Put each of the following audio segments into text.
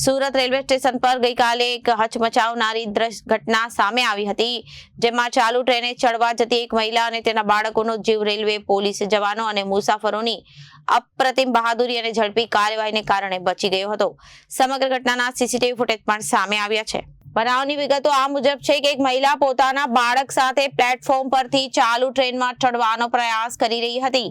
Surat railway station પર ગઈકાલે એક હચમચાવનારી દ્રશ્ય ઘટના સામે આવી હતી, જેમાં ચાલુ ટ્રેને ચડવા જતી એક મહિલા અને તેના બાળકોનો જીવ રેલવે પોલીસ જવાનો અને મુસાફરોની અપ્રતિમ બહાદુરી અને ઝડપી કાર્યવાહીને કારણે બચી ગયો હતો. સમગ્ર ઘટનાના સીસીટીવી ફૂટેજ પણ સામે આવ્યા છે. બનાવની વિગતો આ મુજબ છે કે એક મહિલા પોતાના બાળક સાથે પ્લેટફોર્મ પરથી ચાલુ ટ્રેનમાં ચડવાનો પ્રયાસ કરી રહી હતી.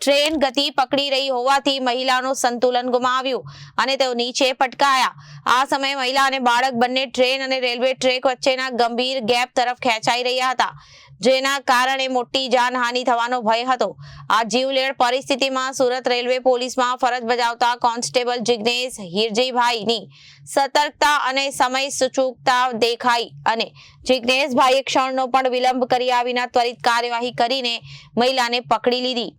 ટ્રેન ગતિ પકડી રહી હોવાથી મહિલાનું સંતુલન ગુમાવ્યું અને તેઓ નીચે પટકાયા. આ સમયે મહિલા અને બાળક બંને ટ્રેન અને રેલવે ટ્રેક વચ્ચેના ગંભીર ગેપ તરફ ખેંચાઈ રહ્યા હતા, જેના કારણે મોટી જાનહાનિ થવાનો ભય હતો. આ જીવલેણ પરિસ્થિતિમાં સુરત રેલવે પોલીસમાં ફરજ બજાવતા કોન્સ્ટેબલ જિગ્નેશ હિરજીભાઈની સતર્કતા અને સમય સૂચકતા દેખાઈ અને જિગ્નેશભાઈએ ક્ષણનો પણ વિલંબ કર્યા વિના ત્વરિત કાર્યવાહી કરીને મહિલાને પકડી લીધી.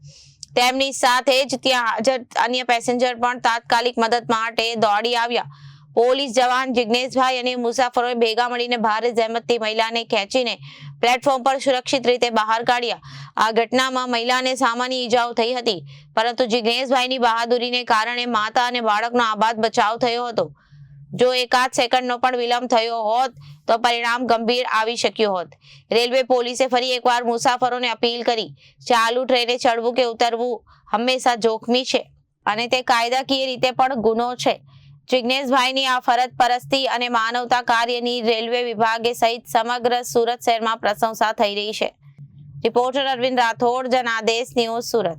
તેમની સાથે જ ત્યાં હાજર અન્ય પેસેન્જર પણ તાત્કાલિક મદદ માટે દોડી આવ્યા. પોલીસ જવાન જિગ્નેશભાઈ અને મુસાફરોએ ભેગા મળીને ભારે જહેમતથી મહિલાને ખેંચીને પ્લેટફોર્મ પર સુરક્ષિત રીતે બહાર કાઢ્યા. આ ઘટનામાં મહિલાને સામાન્ય ઈજાઓ થઈ હતી, પરંતુ જિગ્નેશભાઈની બહાદુરીને કારણે માતા અને બાળકનો આબાદ બચાવ થયો હતો. જો એકાદ સેકન્ડનો પણ વિલંબ થયો હોત, તો પરિણામ ગંભીર આવી શક્યું હોત. રેલવે પોલીસે ફરી એકવાર મુસાફરોને અપીલ કરી, ચાલુ ટ્રેને ચડવું કે ઉતરવું હંમેશા જોખમી છે અને તે કાયદાકીય રીતે પણ ગુનો છે. જિજ્ઞેશભાઈની આ ફરજ પરસ્તી અને માનવતા કાર્યની રેલવે વિભાગે સહિત સમગ્ર સુરત શહેરમાં પ્રશંસા થઈ રહી છે. Reporter Arvind Rathod, Janadesh news Surat.